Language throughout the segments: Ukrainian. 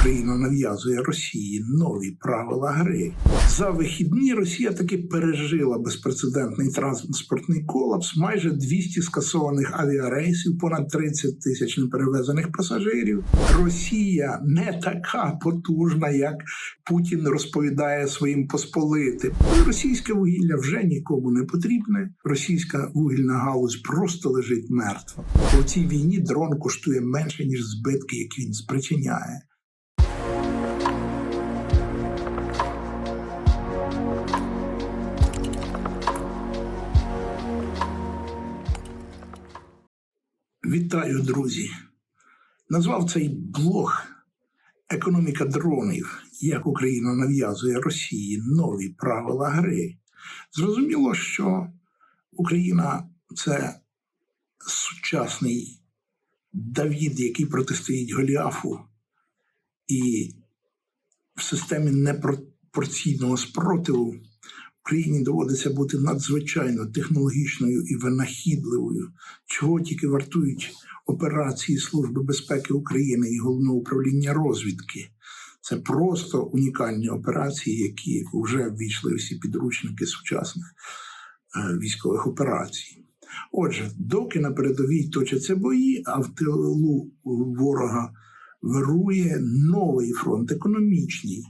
Україна нав'язує Росії нові правила гри. За вихідні Росія таки пережила безпрецедентний транспортний колапс, майже 200 скасованих авіарейсів, понад 30 тисяч неперевезених пасажирів. Росія не така потужна, як Путін розповідає своїм посполитим. Російське вугілля вже нікому не потрібне. Російська вугільна галузь просто лежить мертва. У цій війні дрон коштує менше ніж збитки, які він спричиняє. Вітаю, друзі! Назвав цей блог Економіка дронів, як Україна нав'язує Росії нові правила гри. Зрозуміло, що Україна це сучасний Давід, який протистоїть Голіафу, і в системі непропорційного спротиву Україні доводиться бути надзвичайно технологічною і винахідливою, чого тільки вартують операції Служби безпеки України і Головного управління розвідки. Це просто унікальні операції, які вже ввійшли всі підручники сучасних е, військових операцій. Отже, доки на передовій точаться бої, а в тилу ворога вирує новий фронт економічний.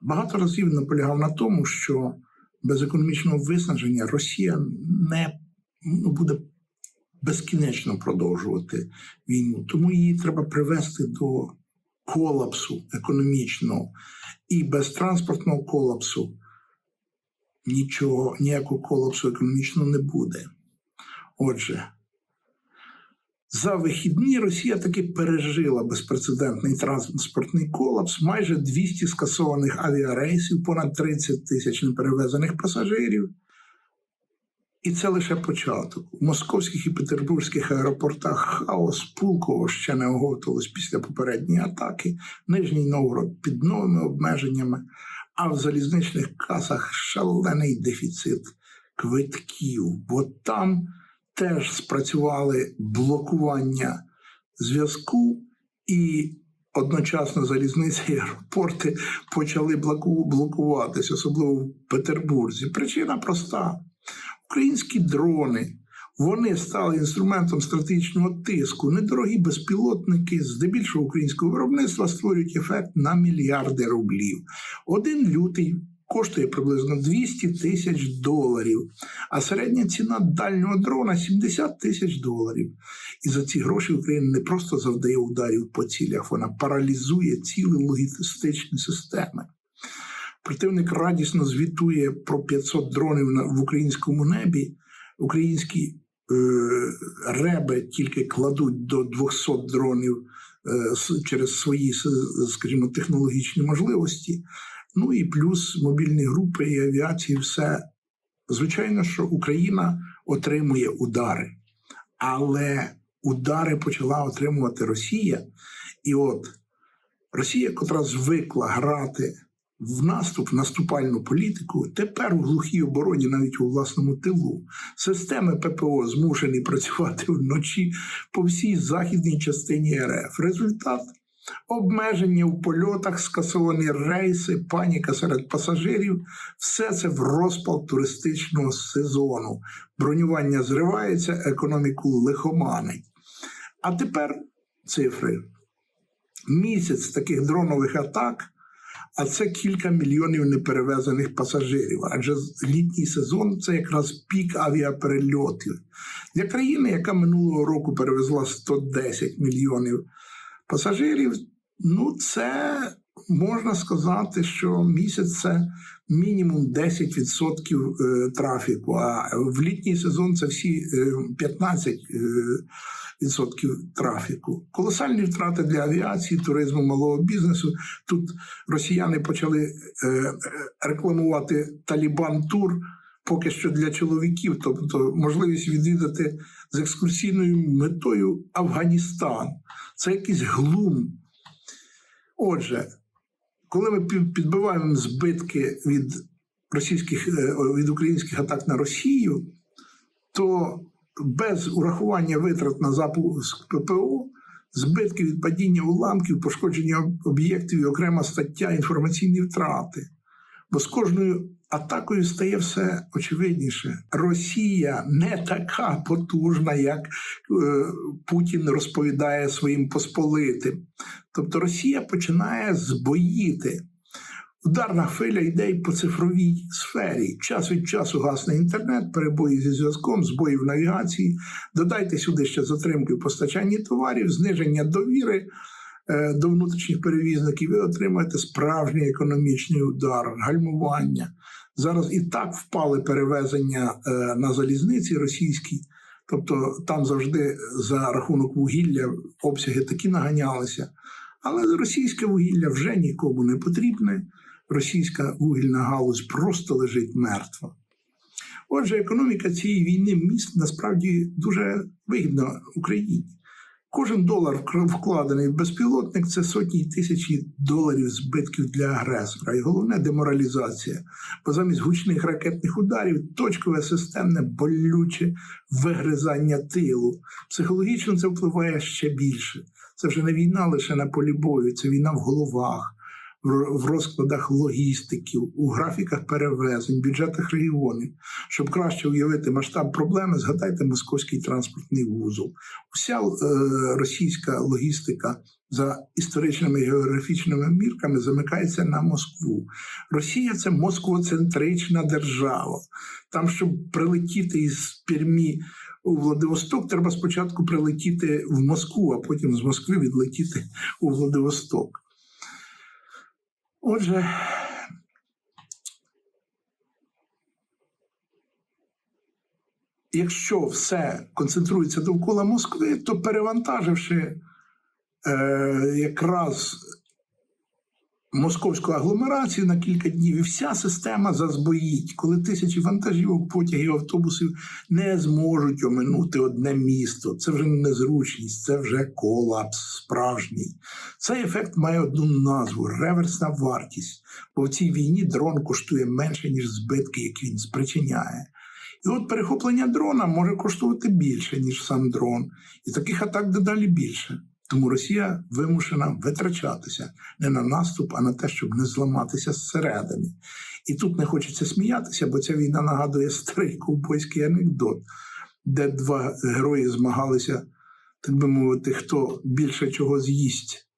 Багато разів наполягав на тому, що без економічного виснаження Росія не ну, буде безкінечно продовжувати війну. Тому її треба привести до колапсу економічного і без транспортного колапсу нічого, ніякого колапсу економічного не буде. Отже, за вихідні Росія таки пережила безпрецедентний транспортний колапс, майже 200 скасованих авіарейсів, понад 30 тисяч неперевезених пасажирів. І це лише початок. У московських і петербурзьких аеропортах хаос Пулково ще не оговтувалось після попередньої атаки, Нижній Новгород під новими обмеженнями, а в залізничних касах шалений дефіцит квитків, бо там теж спрацювали блокування зв'язку, і одночасно залізниці і аеропорти почали блоку- блокуватись, особливо в Петербурзі. Причина проста: українські дрони. Вони стали інструментом стратегічного тиску. Недорогі безпілотники, здебільшого українського виробництва, створюють ефект на мільярди рублів. Один лютий коштує приблизно 200 тисяч доларів, а середня ціна дальнього дрона 70 тисяч доларів. І за ці гроші Україна не просто завдає ударів по цілях, вона паралізує цілі логістичні системи. Противник радісно звітує про 500 дронів в українському небі. Українські е, реби тільки кладуть до 200 дронів е, через свої, скажімо, технологічні можливості. Ну і плюс мобільні групи і авіації, все. Звичайно, що Україна отримує удари, але удари почала отримувати Росія. І от Росія, котра звикла грати в наступ, наступальну політику, тепер у глухій обороні, навіть у власному тилу. Системи ППО змушені працювати вночі по всій західній частині РФ. Результат обмеження в польотах, скасовані рейси, паніка серед пасажирів все це в розпал туристичного сезону. Бронювання зривається, економіку лихоманить. А тепер цифри. Місяць таких дронових атак, а це кілька мільйонів неперевезених пасажирів. Адже літній сезон це якраз пік авіаперельотів. Для країни, яка минулого року перевезла 110 мільйонів пасажирів, ну це можна сказати, що місяць це мінімум 10% е, трафіку. А в літній сезон це всі е, 15% відсотків трафіку. Колосальні втрати для авіації, туризму, малого бізнесу. Тут росіяни почали е, е, рекламувати Талібан тур. Поки що для чоловіків, тобто можливість відвідати з екскурсійною метою Афганістан. Це якийсь глум. Отже, коли ми пі- підбиваємо збитки від російських е, від українських атак на Росію, то без урахування витрат на запуск ППО збитки від падіння уламків, пошкодження об'єктів і окрема стаття інформаційні втрати. Бо з кожною атакою стає все очевидніше. Росія не така потужна, як е, Путін розповідає своїм посполитим. Тобто Росія починає збоїти. Ударна хвиля йде по цифровій сфері. Час від часу гасне інтернет, перебої зі зв'язком, збої в навігації. Додайте сюди ще затримки в постачанні товарів, зниження довіри до внутрішніх перевізників. Ви отримаєте справжній економічний удар, гальмування. Зараз і так впали перевезення е, на залізниці російській. Тобто там завжди за рахунок вугілля обсяги такі наганялися. Але російське вугілля вже нікому не потрібне. Російська вугільна галузь просто лежить мертва. Отже, економіка цієї війни міст насправді дуже вигідна Україні. Кожен долар вкладений в безпілотник це сотні тисячі доларів збитків для агресора. І головне деморалізація. Бо замість гучних ракетних ударів точкове системне болюче вигризання тилу. Психологічно це впливає ще більше. Це вже не війна лише на полі бою, це війна в головах, в розкладах логістиків, у графіках перевезень, бюджетах регіонів. Щоб краще уявити масштаб проблеми, згадайте московський транспортний вузол. Уся е, російська логістика за історичними географічними мірками замикається на Москву. Росія це москвоцентрична держава. Там, щоб прилетіти із Пермі у Владивосток, треба спочатку прилетіти в Москву, а потім з Москви відлетіти у Владивосток. Отже, якщо все концентрується довкола Москви, то перевантаживши е, якраз московську агломерацію на кілька днів, і вся система зазбоїть, коли тисячі вантажівок, потягів, автобусів не зможуть оминути одне місто. Це вже не незручність, це вже колапс справжній. Цей ефект має одну назву реверсна вартість. Бо в цій війні дрон коштує менше, ніж збитки, які він спричиняє. І от перехоплення дрона може коштувати більше, ніж сам дрон. І таких атак дедалі більше. Тому Росія вимушена витрачатися не на наступ, а на те, щоб не зламатися зсередини. І тут не хочеться сміятися, бо ця війна нагадує старий ковбойський анекдот, де два герої змагалися, так би мовити, хто більше чого з'їсть.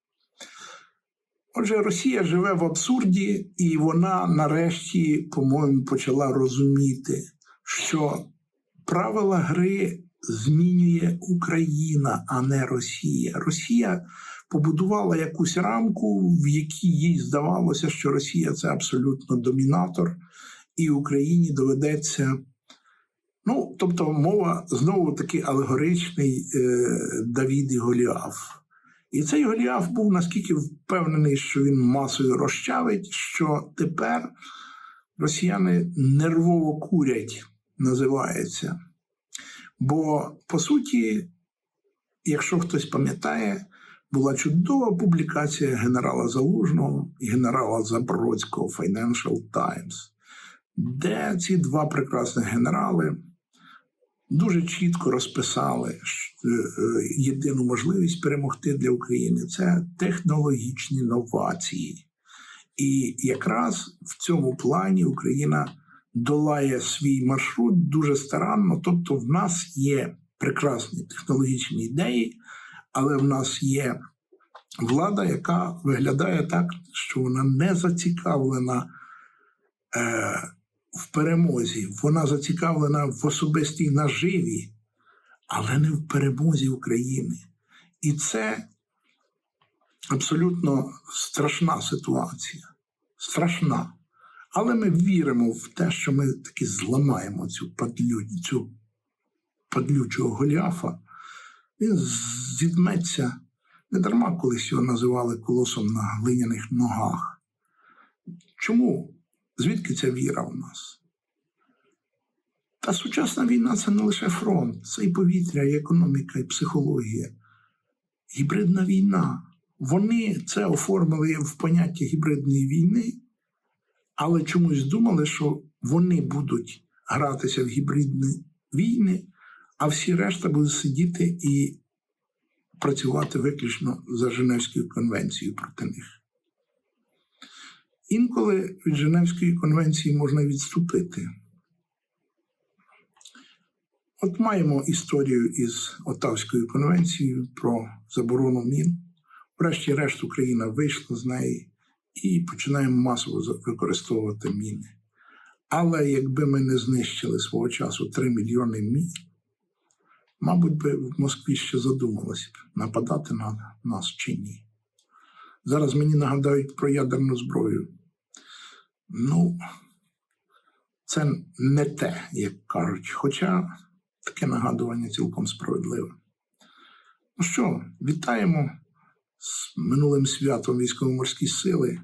Отже, Росія живе в абсурді, і вона нарешті, по-моєму, почала розуміти, що правила гри змінює Україна, а не Росія. Росія побудувала якусь рамку, в якій їй здавалося, що Росія це абсолютно домінатор, і Україні доведеться. Ну, тобто, мова знову таки алегоричний е, Давід і Голіаф. І цей Голіаф був наскільки впевнений, що він масою розчавить, що тепер росіяни нервово курять, називається. Бо, по суті, якщо хтось пам'ятає, була чудова публікація генерала Залужного і генерала Забродського Financial Times, де ці два прекрасних генерали дуже чітко розписали е, єдину можливість перемогти для України це технологічні новації. І якраз в цьому плані Україна долає свій маршрут дуже старанно. Тобто, в нас є прекрасні технологічні ідеї, але в нас є влада, яка виглядає так, що вона не зацікавлена е, в перемозі, вона зацікавлена в особистій наживі, але не в перемозі України. І це абсолютно страшна ситуація. Страшна. Але ми віримо в те, що ми таки зламаємо цю падлю, цю падлючого Голіафа. Він зідметься не дарма колись його називали колосом на глиняних ногах. Чому? Звідки ця віра в нас? Та сучасна війна це не лише фронт, це і повітря, і економіка, і психологія. Гібридна війна. Вони це оформили в поняття гібридної війни, але чомусь думали, що вони будуть гратися в гібридні війни, а всі решта будуть сидіти і працювати виключно за Женевською конвенцією проти них. Інколи від Женевської конвенції можна відступити. От маємо історію із Отавською конвенцією про заборону мін. Врешті-решт Україна вийшла з неї і починаємо масово використовувати міни. Але якби ми не знищили свого часу 3 мільйони мін, мабуть, би в Москві ще задумалися б, нападати на нас чи ні. Зараз мені нагадають про ядерну зброю. Ну, це не те, як кажуть. Хоча таке нагадування цілком справедливе. Ну що, вітаємо з минулим святом військово-морські сили.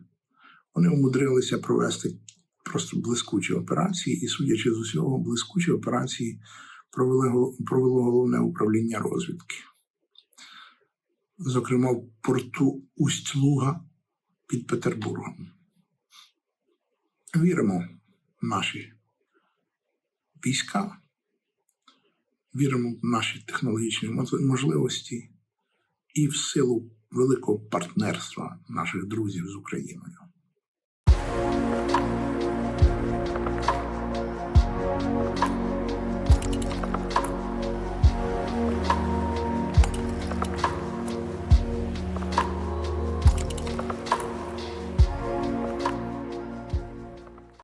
Вони умудрилися провести просто блискучі операції, і, судячи з усього, блискучі операції провели, провело головне управління розвідки. Зокрема, в порту Усть-Луга під Петербургом. Віримо в наші війська, віримо в наші технологічні можливості і в силу великого партнерства наших друзів з Україною.